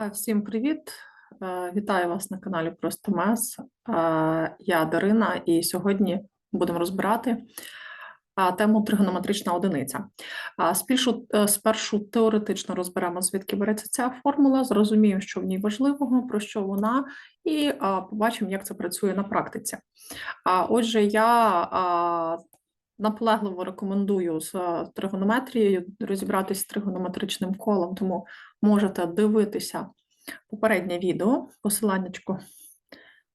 А, Всім привіт! Е, Вітаю вас на каналі Просто Мес. Е, Я Дарина, і сьогодні будемо розбирати тему тригонометрична одиниця. А, Спершу, е, теоретично розберемо, звідки береться ця формула, зрозуміємо, що в ній важливого, про що вона, і побачимо, як це працює на практиці. Отже, я наполегливо рекомендую з е, тригонометрією розібратися з тригонометричним колом, тому можете дивитися попереднє відео, посиланнячко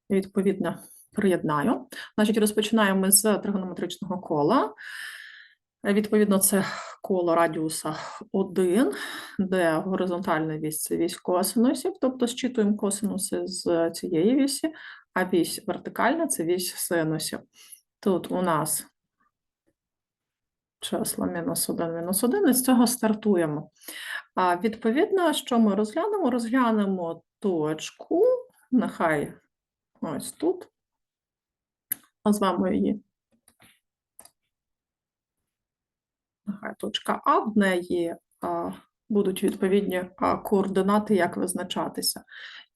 відповідно приєднаю. Значить, розпочинаємо з тригонометричного кола. Відповідно, це коло радіуса 1, де горизонтальна вісь це вісь косинусів, тобто зчитуємо косинуси з цієї вісі, а вісь вертикальна це вісь синусів. Тут у нас числа мінус 1, мінус 1, і з цього стартуємо. А відповідно, що ми розглянемо? Розглянемо точку, нехай ось тут, назвемо її. Нехай точка А, в неї а, будуть відповідні а, координати, як визначатися.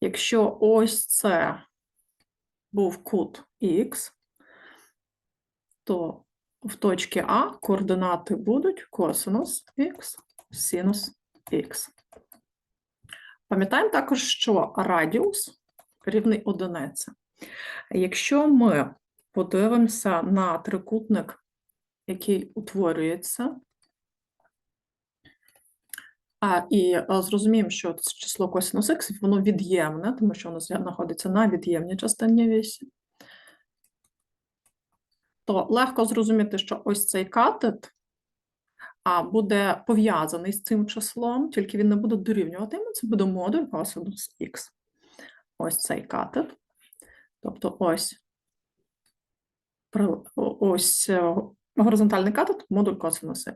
Якщо ось це був кут Х, то в точці А координати будуть косинус х, синус х. Пам'ятаємо також, що радіус рівний одиниці. Якщо ми подивимося на трикутник, який утворюється, а, і зрозуміємо, що число косинус х, воно від'ємне, тому що воно знаходиться на від'ємній частині вісі, то легко зрозуміти, що ось цей катет а, буде пов'язаний з цим числом, тільки він не буде дорівнювати йому, це буде модуль косинус х. Ось цей катет. Тобто ось, ось е, горизонтальний катет, модуль косинус х.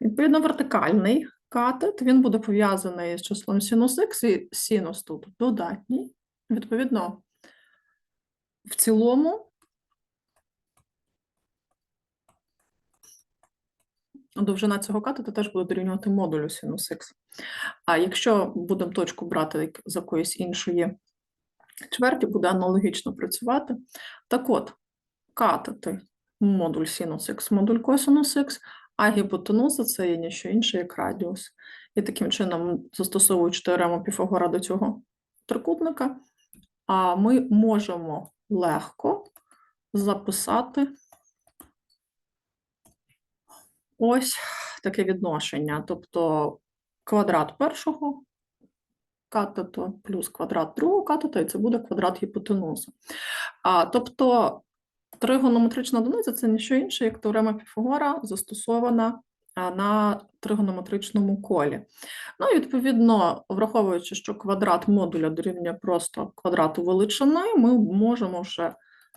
Відповідно, вертикальний катет, він буде пов'язаний з числом синус х, і синус тут додатній. Відповідно, в цілому довжина цього катета теж буде дорівнювати модулю синус х. А якщо будемо точку брати з якоїсь іншої чверті, буде аналогічно працювати. Так от, катети модуль синус х, модуль косинус х, а гіпотенуза це є ніщо інше, як радіус. І таким чином, застосовуючи теорему Піфагора до цього трикутника, а ми можемо легко записати ось таке відношення. Тобто квадрат першого катету плюс квадрат другого катета, і це буде квадрат гіпотенузи. А, тобто тригонометрична одиниця це не що інше, як теорема Піфагора, застосована на тригонометричному колі. Ну і відповідно, враховуючи, що квадрат модуля дорівнює просто квадрату величини, ми можемо вже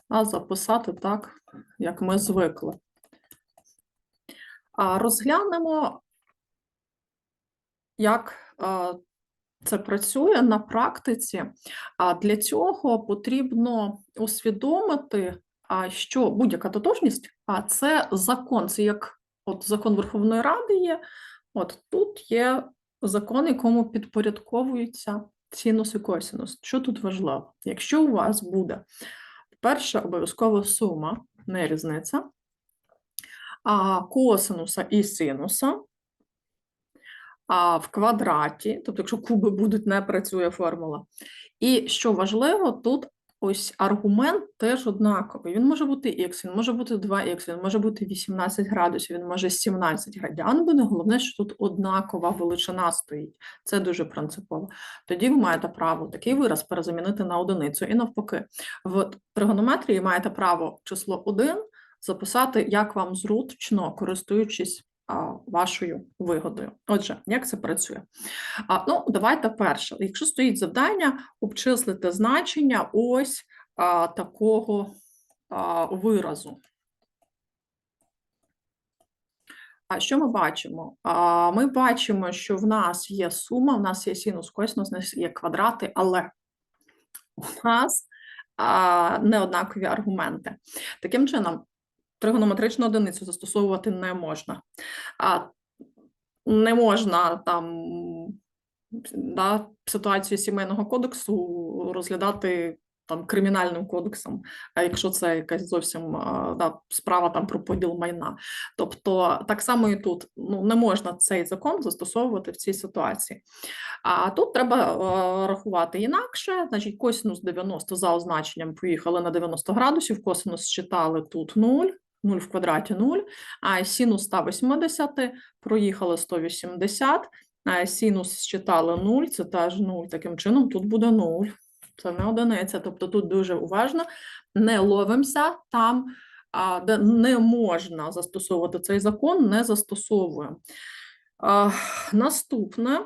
записати так, як ми звикли. Розглянемо, як це працює на практиці. А для цього потрібно усвідомити, що будь-яка тотожність, а це закон, це як от закон Верховної Ради є. От тут є закон, якому підпорядковується синус і косинус. Що тут важливо? Якщо у вас буде перша обов'язкова сума, не різниця, косинуса і синуса, в квадраті, тобто, якщо куби будуть, не працює формула. І що важливо, тут ось аргумент теж однаковий. Він може бути х, він може бути 2х, він може бути 18 градусів, він може 17 градіан буде. Головне, що тут однакова величина стоїть. Це дуже принципово. Тоді ви маєте право такий вираз перезамінити на одиницю. І навпаки, в тригонометрії маєте право число 1 записати, як вам зручно, користуючись вашою вигодою. Отже, як це працює? А, ну, давайте перше. Якщо стоїть завдання, обчислити значення ось а, такого а, виразу. А що ми бачимо? А, ми бачимо, що в нас є сума, в нас є синус, косинус, у нас є квадрати, але у нас а, неоднакові аргументи. Таким чином, тригонометричну одиницю застосовувати не можна. А, не можна там да, ситуацію сімейного кодексу розглядати там кримінальним кодексом, а якщо це якась зовсім да, справа там про поділ майна. Тобто так само і тут ну, не можна цей закон застосовувати в цій ситуації. А тут треба е, рахувати інакше, значить, косинус 90 за означенням поїхали на 90 градусів, косинус считали тут 0, 0 в квадраті 0, а синус 180 проїхали 180, а синус считали 0, це теж 0, таким чином тут буде 0. Це не одиниця, тобто тут дуже уважно не ловимося там, де не можна застосовувати цей закон, не застосовуємо. Наступне.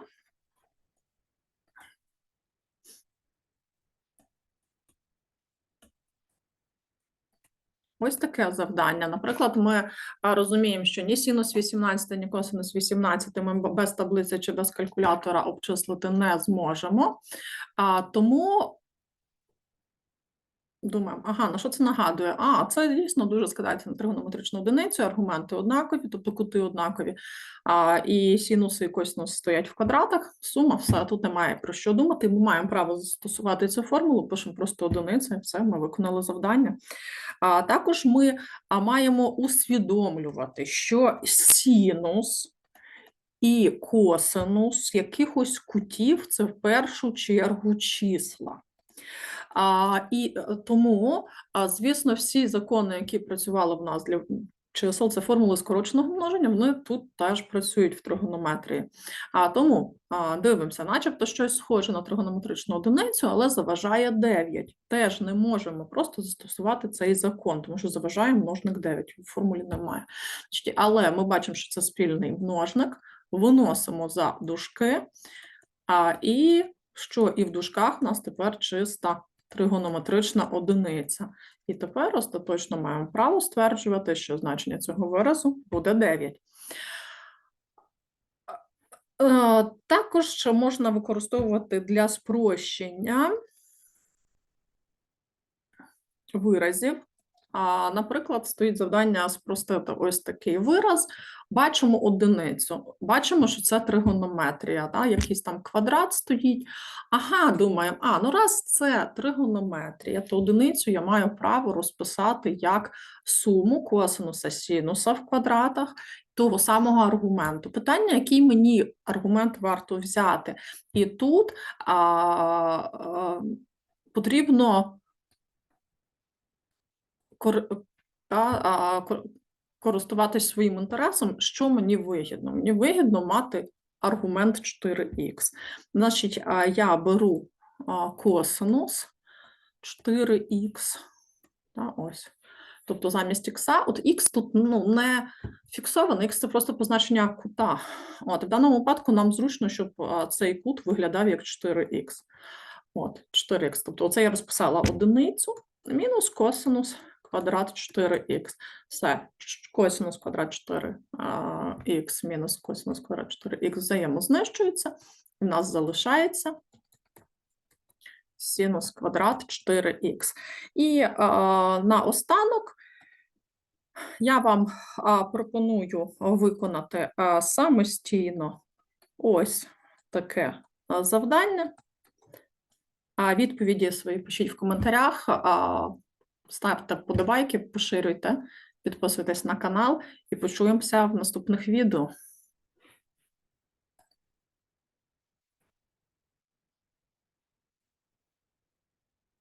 Ось таке завдання. Наприклад, ми розуміємо, що ні синус 18, ні косинус 18 ми без таблиці чи без калькулятора обчислити не зможемо. Тому думаємо, ага, на що це нагадує? А, це дійсно дуже складається на тригонометричну одиницю, аргументи однакові, тобто кути однакові, а, і синуси і косинуси стоять в квадратах, сума, все, тут немає про що думати. Ми маємо право застосувати цю формулу, пишемо просто одиниця, і все, ми виконали завдання. А також ми маємо усвідомлювати, що синус і косинус якихось кутів це в першу чергу числа. А, і е, тому, а, звісно, всі закони, які працювали в нас для чисел, це формули скороченого множення, вони тут теж працюють в тригонометрії. А тому а, дивимося, начебто щось схоже на тригонометричну одиницю, але заважає 9. Теж не можемо просто застосувати цей закон, тому що заважає множник 9, в формулі немає. Але ми бачимо, що це спільний множник, виносимо за дужки, а, і що і в дужках у нас тепер чиста тригонометрична одиниця. І тепер остаточно маємо право стверджувати, що значення цього виразу буде 9. Е, Також ще можна використовувати для спрощення виразів. Наприклад, стоїть завдання спростити ось такий вираз. Бачимо одиницю, бачимо, що це тригонометрія, да? якийсь там квадрат стоїть. Ага, думаємо, а, ну раз це тригонометрія, то одиницю я маю право розписати як суму косинуса синуса в квадратах того самого аргументу. Питання, який мені аргумент варто взяти. І тут а, а, потрібно кор, та, а, кор- користуватись своїм інтересом, що мені вигідно. Мені вигідно мати аргумент 4х. Значить, а, я беру а, косинус 4х. Та, ось. Тобто замість х, от х тут ну, не фіксований, х це просто позначення кута. От, в даному випадку нам зручно, щоб цей кут виглядав як 4х. От, 4х. Тобто оце я розписала одиницю, мінус косинус квадрат 4х. Все, косинус квадрат 4х мінус косинус квадрат 4х взаємознищується. І нас залишається синус квадрат 4х. І а, наостанок я вам пропоную виконати самостійно ось таке завдання. Відповіді свої пишіть в коментарях, ставте подобайки, поширюйте, підписуйтесь на канал і почуємося в наступних відео.